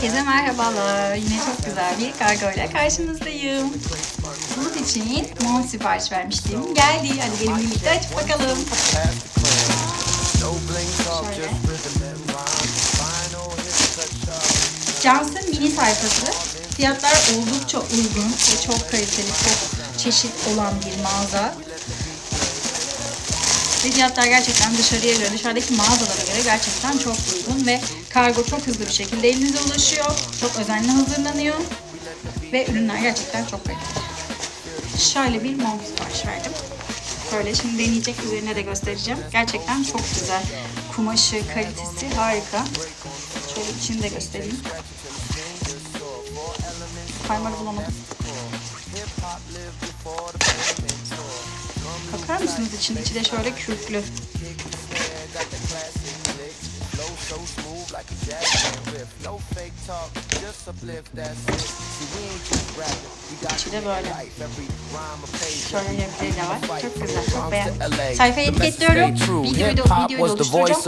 Herkese merhabalar. Yine çok güzel bir kargo ile karşınızdayım. Bulut için mont sipariş vermiştim. Geldi. Hadi gelin birlikte açıp bakalım. Şöyle. Johnson mini sayfası. Fiyatlar oldukça uygun ve çok kaliteli, çok çeşit olan bir mağaza. Ve fiyatlar gerçekten dışarıya göre, dışarıdaki mağazalara göre gerçekten çok uygun ve kargo çok hızlı bir şekilde elinize ulaşıyor. Çok özenli hazırlanıyor. Ve ürünler gerçekten çok kaliteli. Şöyle bir mont sipariş verdim. Böyle şimdi deneyecek üzerine de göstereceğim. Gerçekten çok güzel. Kumaşı, kalitesi harika. Şöyle içini de göstereyim. Parmak bulamadım. Mısınız içinde? İçi de şöyle kürklü. İçi de böyle. Şöyle renkleri de var. Çok güzel. Çok beğendim. Sayfayı etiketliyorum. Videoyu da, videoyu da oluşturacağım.